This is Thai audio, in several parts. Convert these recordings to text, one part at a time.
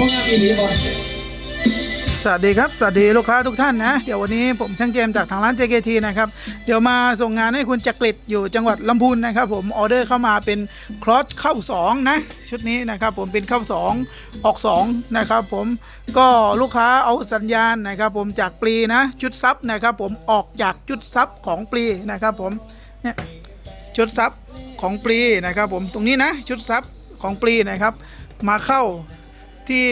พวกงานอีหลีบ่สวัสดีครับสวัสดีลูกค้าทุกท่านนะเดี๋ยววันนี้ผมช่างเจมจากทางร้าน JKT นะครับเดี๋ยวมาส่งงานให้คุณจักริดอยู่จังหวัดลำพูนนะครับผมออเดอร์เข้ามาเป็นครอสเข้า2นะชุดนี้นะครับผมเป็นเข้า 2 ออก2นะครับผมก็ลูกค้าเอาสัญญาณนะครับผมจากปลีนะชุดซับนะครับผมออกจากชุดซับของปลีนะครับผมเนี่ยชุดซับของปลีนะครับผมตรงนี้นะชุดซับของปลีนะครับมาเข้า ที่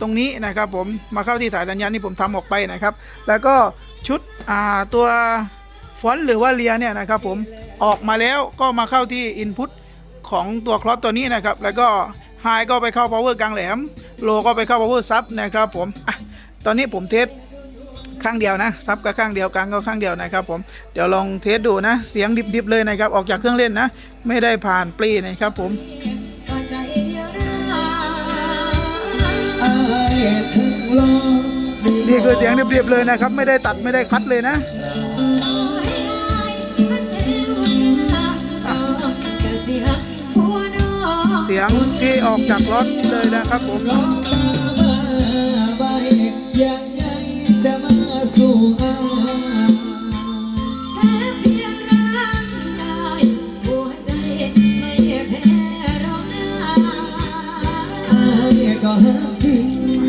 ตรงนี้นะครับผมมาเข้าที่สายสัญญาณที่ผมทำออกไปนะครับ แล้วก็ชุดอ่าตัวฟอนต์หรือว่าเลียเนี่ยนะครับผมออกมาแล้วก็มาเข้าที่ Input ของตัวคลอสตัวนี้นะครับ แล้วก็ไฮก็ไปเข้า power กลางแหลมโลก็ไปเข้า power sub นะครับผมอตอนนี้ผมเทสข้างเดียวนะซับก็ข้างเดียวกลางก็ข้างเดียวนะครับผมเดี๋ยวลองเทสดูนะ เสียงดิบๆเลยนะครับ ออกจากเครื่องเล่นนะ ไม่ได้ผ่านปลีนะครับผม นี่คือเสียงเรียบๆเลยนะครับ ไม่ได้ตัดไม่ได้คัดเลยนะเสียงที่ออกจากรถเลยนะครับผม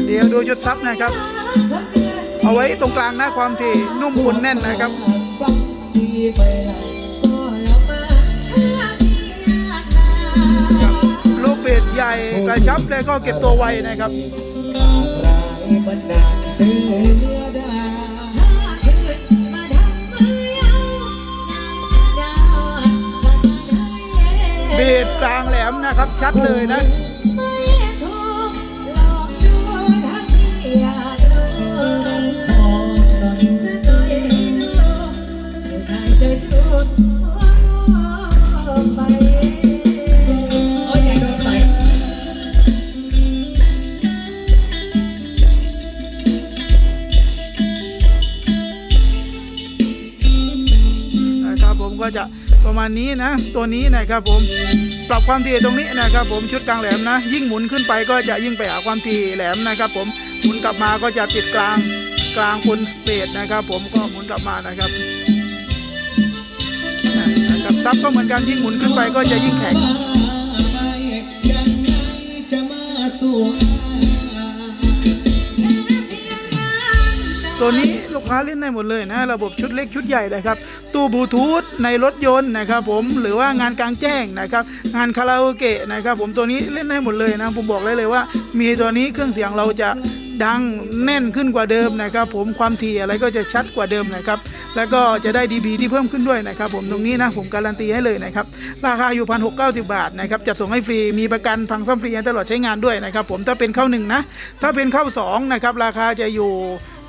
เดี๋ยวดูจุดซับนะครับ เอาไว้ตรงกลางนะความที่นุ่มอุ่นแน่นนะครับลูกเบสใหญ่กระชับเลยก็เก็บตัวไวนะครับปากร้ายบันดาลเสือดาเบสกลางแหลมนะครับชัดเลยนะ ก็จะประมาณนี้นะ ตัวนี้นะครับผมปรับความถี่ตรงนี้นะครับ ผมชุดกลางแหลมนะ ยิ่งหมุนขึ้นไปก็จะยิ่งไปหาความถี่แหลมนะครับ ผมหมุนกลับมาก็จะติดกลางกลางบนสเตจนะครับ ผมก็หมุนกลับมานะครับนะครับซับก็เหมือนกันยิ่งหมุนขึ้นไปก็จะยิ่งแข็ง ตัวนี้ลูกค้าเล่นได้หมดเลยนะ ระบบชุดเล็กชุดใหญ่นะครับ ตู้บลูทูธในรถยนต์นะครับผมหรือว่างานกลางแจ้งนะครับ งานคาราโอเกะนะครับ ผมตัวนี้เล่นได้หมดเลยนะ ผมบอกเลยเลยว่า มีตัวนี้เครื่องเสียงเราจะดังแน่นขึ้นกว่าเดิมนะครับ ผมความถี่อะไรก็จะชัดกว่าเดิมนะครับ แล้วก็จะได้ดีบีที่เพิ่มขึ้นด้วยนะครับ ผมตรงนี้นะผมการันตีให้เลยนะครับ ราคาอยู่พันหกเก้าสิบาทนะครับจัดส่งให้ฟรีมีประกันพังซ่อมฟรีตลอดใช้งานด้วยนะครับ ผมถ้าเป็นเข้าหนึ่งนะถ้าเป็นเข้าสองนะครับราคาจะอยู่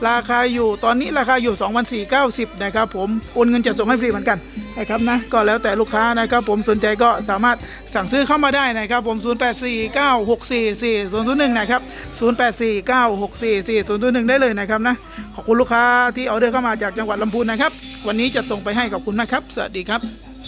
ราคาอยู่ตอนนี้ราคาอยู่ 2 4 9 0 นะครับผมโอนเงินจัดส่งให้ฟรีเหมือนกันนะครับนะก็แล้วแต่ลูกค้านะครับผมสนใจก็สามารถสั่งซื้อเข้ามาได้นะครับผม 0849644001 นะครับ 0849644001 ได้เลยนะครับนะขอบคุณลูกค้าที่ออเดอร์เข้ามาจากจังหวัดลำพูนนะครับ วันนี้จะส่งไปให้ขอบคุณนะครับ สวัสดีครับ